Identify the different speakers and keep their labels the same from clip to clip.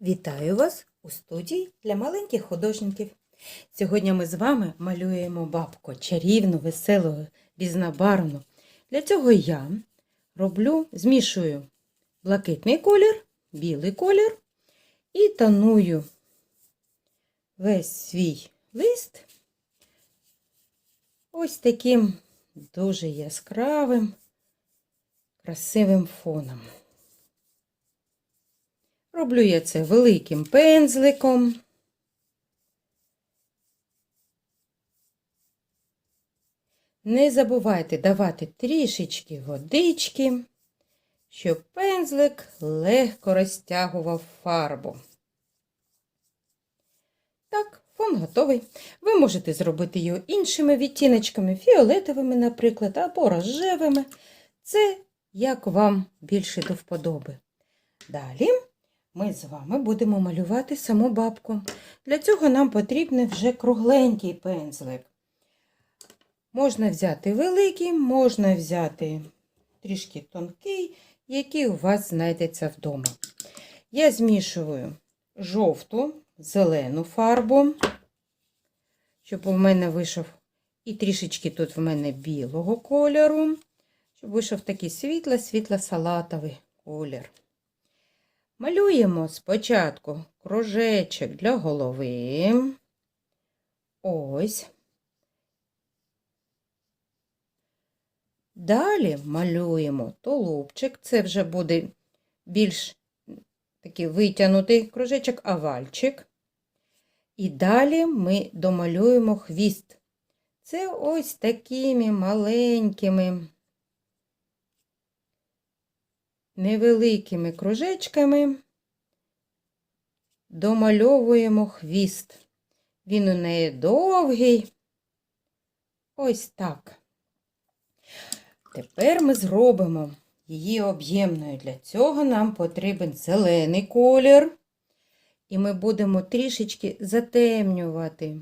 Speaker 1: Вітаю вас у студії для маленьких художників. Сьогодні ми з вами малюємо бабку чарівну, веселу, різнобарвну. Для цього я роблю, змішую блакитний колір, білий колір і тоную весь свій лист ось таким дуже яскравим, красивим фоном. Роблю я це великим пензликом. Не забувайте давати трішечки водички, щоб пензлик легко розтягував фарбу. Так, фон готовий. Ви можете зробити його іншими відтіночками, фіолетовими, наприклад, або рожевими. Це як вам більше до вподоби. Далі ми з вами будемо малювати саму бабку. Для цього нам потрібен вже кругленький пензлик. Можна взяти великий, можна взяти трішки тонкий, який у вас знайдеться вдома. Я змішую жовту, зелену фарбу, щоб у мене вийшов і трішечки тут в мене білого кольору, щоб вийшов такий світло-світло-салатовий колір. Малюємо спочатку кружечок для голови. Ось. Далі малюємо тулубчик. Це вже буде більш такий витягнутий кружечок, овальчик. І далі ми домалюємо хвіст. Це ось такими маленькими невеликими кружечками домальовуємо хвіст. Він у неї довгий. Ось так. Тепер ми зробимо її об'ємною. Для цього нам потрібен зелений колір. І ми будемо трішечки затемнювати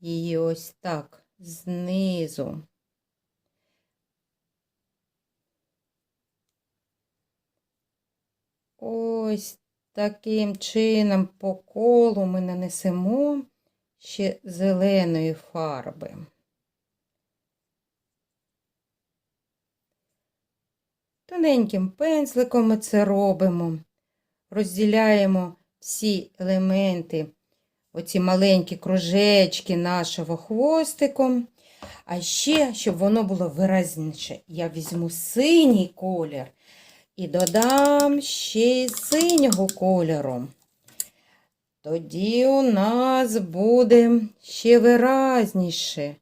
Speaker 1: її ось так знизу. Ось таким чином по колу ми нанесемо ще зеленої фарби. Тоненьким пензликом ми це робимо, розділяємо всі елементи, оці маленькі кружечки нашого хвостиком. А ще, щоб воно було виразніше, я візьму синій колір і додам ще й синього кольору. Тоді у нас буде ще виразніше.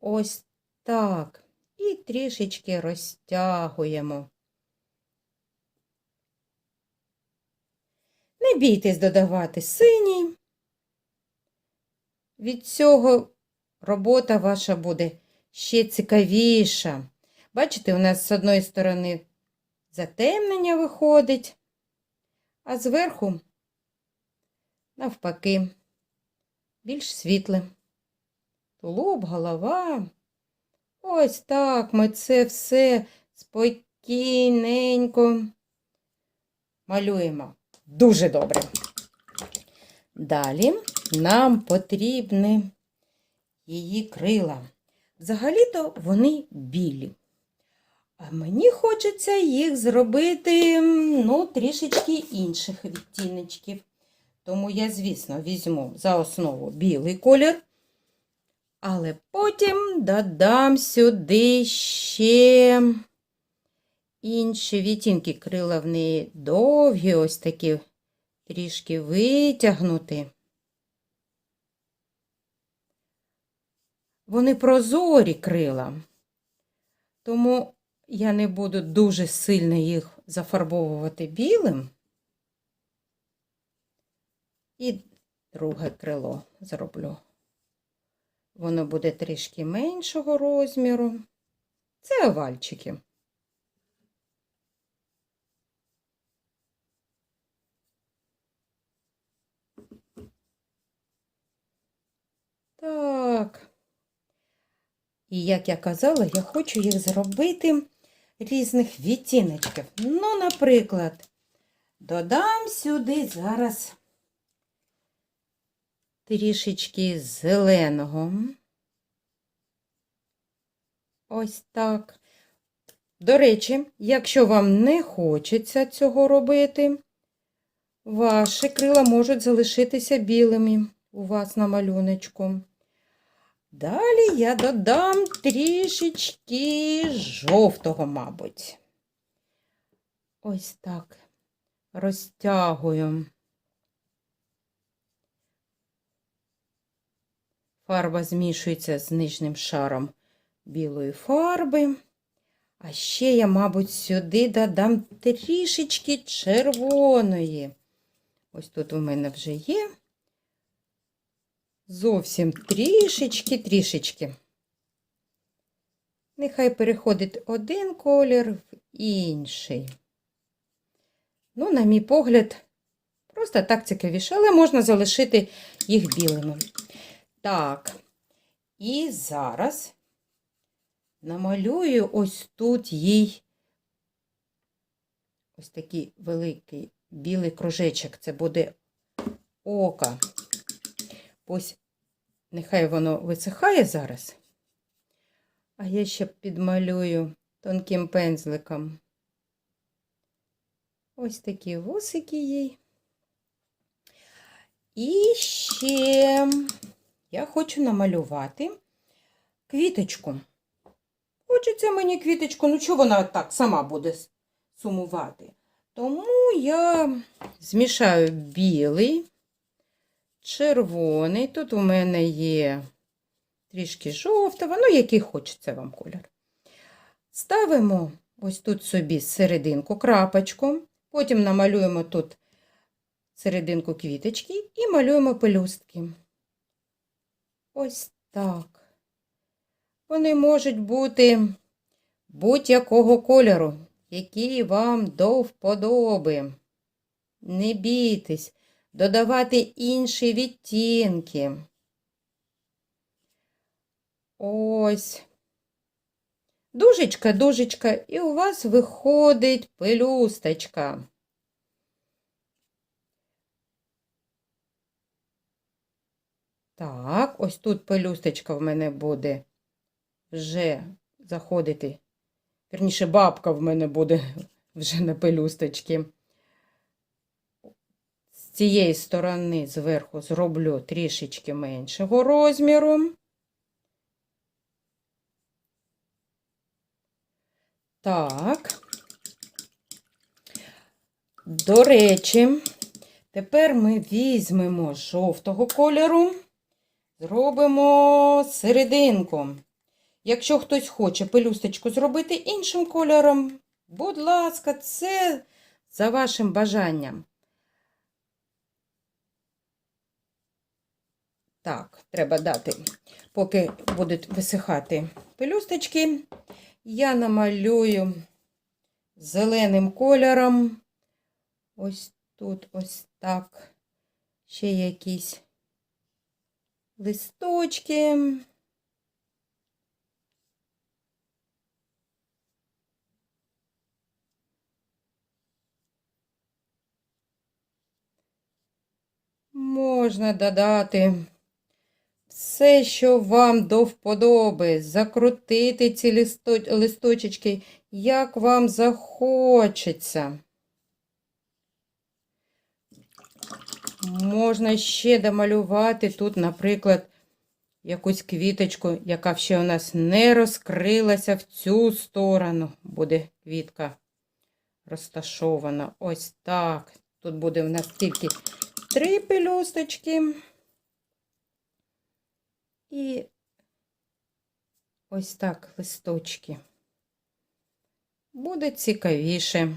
Speaker 1: Ось так. І трішечки розтягуємо. Не бійтесь додавати синій. Від цього робота ваша буде ще цікавіша. Бачите, у нас з одної сторони затемнення виходить, а зверху, навпаки, більш світле. Тулуб, голова. Ось так ми це все спокійненько малюємо. Дуже добре. Далі нам потрібні її крила. Взагалі-то вони білі. А мені хочеться їх зробити ну, трішечки інших відтіночків. Тому я, звісно, візьму за основу білий колір, але потім додам сюди ще інші відтінки. Крила в неї довгі, ось такі трішки витягнуті. Вони прозорі крила, тому я не буду дуже сильно їх зафарбовувати білим. І друге крило зроблю. Воно буде трішки меншого розміру. Це овальчики. Так. І як я казала, я хочу їх зробити різних відтіночків. Ну, наприклад, Додам сюди зараз трішечки зеленого. Ось так. До речі, якщо вам не хочеться цього робити, ваші крила можуть залишитися білими у вас на малюночку. Далі я додам трішечки жовтого, мабуть. Ось так розтягую. Фарба змішується з нижнім шаром білої фарби. А ще я, мабуть, сюди додам трішечки червоної. Ось тут у мене вже є. Зовсім трішечки, трішечки. Нехай переходить один колір в інший. Ну, на мій погляд, просто так цікавіше, але можна залишити їх білими. Так, і зараз намалюю ось тут їй ось такий великий білий кружечок. Це буде око. Ось нехай воно висихає зараз. А я ще підмалюю тонким пензликом. Ось такі вусики їй. І ще я хочу намалювати квіточку. Хочеться мені квіточку, ну чого вона так сама буде сумувати? Тому я змішаю білий, червоний. Тут у мене є трішки жовтого, ну, який хочеться вам колір. Ставимо ось тут собі серединку крапочку, потім намалюємо тут серединку квіточки і малюємо пелюстки. Ось так. Вони можуть бути будь-якого кольору, який вам до вподоби. Не бійтесь додавати інші відтінки. Ось. Дужечка, дужечка, і у вас виходить пелюсточка. Так, ось тут пелюсточка в мене буде вже заходити. Вірніше, бабка в мене буде вже на пелюсточці. Цієї сторони зверху зроблю трішечки меншого розміру. Так. До речі, тепер ми візьмемо жовтого кольору, зробимо серединку. Якщо хтось хоче пелюсточку зробити іншим кольором, будь ласка, це за вашим бажанням. Так, треба дати, поки будуть висихати пелюсточки, я намалюю зеленим кольором. Ось тут ось так. Ще якісь листочки. Можна додати все, що вам до вподоби, закрутити ці листо- листочечки, як вам захочеться. Можна ще домалювати тут, наприклад, якусь квіточку, яка ще у нас не розкрилася в цю сторону. Буде квітка розташована. Ось так. Тут буде в нас тільки три пелюсточки. І ось так листочки. Буде цікавіше.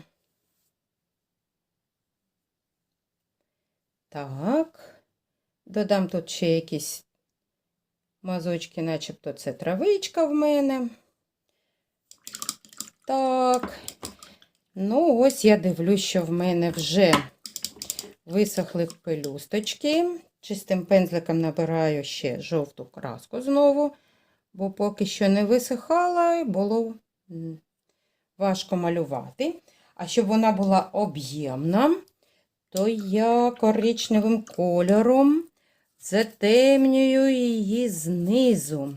Speaker 1: Так, додам тут ще якісь мазочки, начебто це травичка в мене. Так, ну ось я дивлюсь, що в мене вже висохли пелюсточки. Чистим пензликом набираю ще жовту краску знову, бо поки що не висихала було важко малювати. А щоб вона була об'ємна, то я коричневим кольором затемнюю її знизу.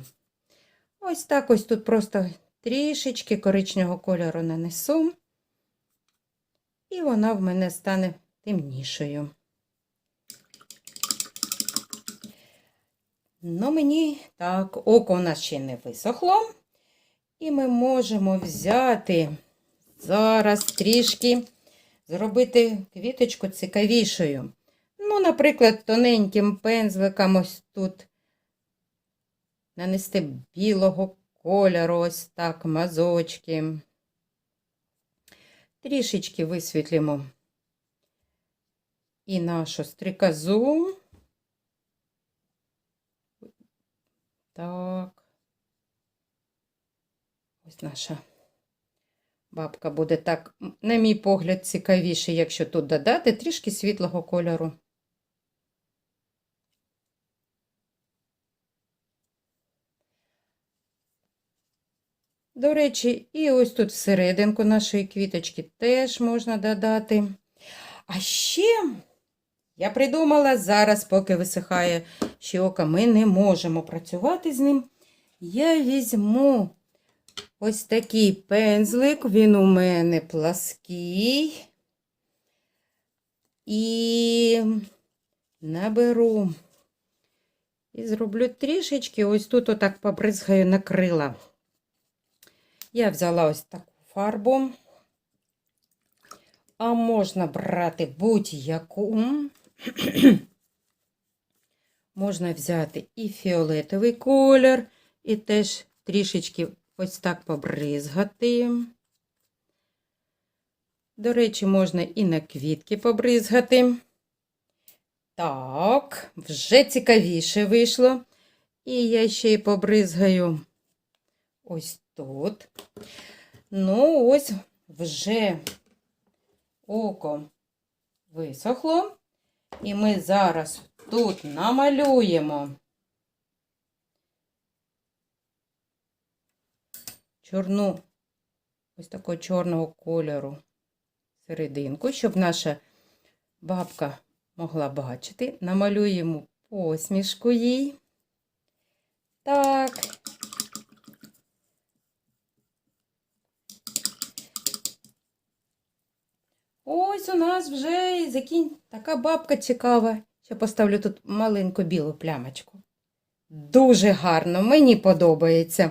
Speaker 1: Ось так ось тут просто трішечки коричневого кольору нанесу, і вона в мене стане темнішою. Ну, мені так, око у нас ще не висохло. І ми можемо взяти зараз трішки зробити квіточку цікавішою. Ну, наприклад, тоненьким пензликом ось тут нанести білого кольору, ось так, мазочки. Трішечки висвітлимо і нашу стрикозу. Так. Ось наша бабка буде так, на мій погляд, цікавіше, якщо тут додати трішки світлого кольору. До речі, і ось тут всерединку нашої квіточки теж можна додати. А ще я придумала зараз, поки висихає щока, ми не можемо працювати з ним. Я візьму ось такий пензлик, він у мене плаский. І наберу і зроблю трішечки, ось тут отак побризгаю на крила. Я взяла ось таку фарбу, а можна брати будь-яку. Можна взяти і фіолетовий колір, і теж трішечки ось так побризгати. До речі, можна і на квітки побризгати. Так, вже цікавіше вийшло. І я ще й побризгаю ось тут. Ну, ось вже око висохло. І ми зараз тут намалюємо чорну, ось такого чорного кольору серединку, щоб наша бабка могла бачити. Намалюємо посмішку їй. Так. Ось у нас вже закінь така бабка цікава. Ще поставлю тут маленьку білу плямочку. Дуже гарно, мені подобається.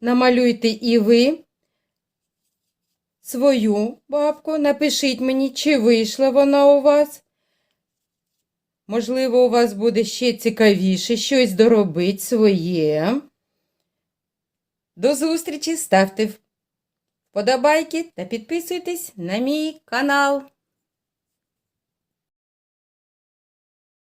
Speaker 1: Намалюйте і ви свою бабку, напишіть мені, чи вийшла вона у вас. Можливо, у вас буде ще цікавіше щось доробити своє. До зустрічі, ставте вподобайки та підписуйтесь на мій канал.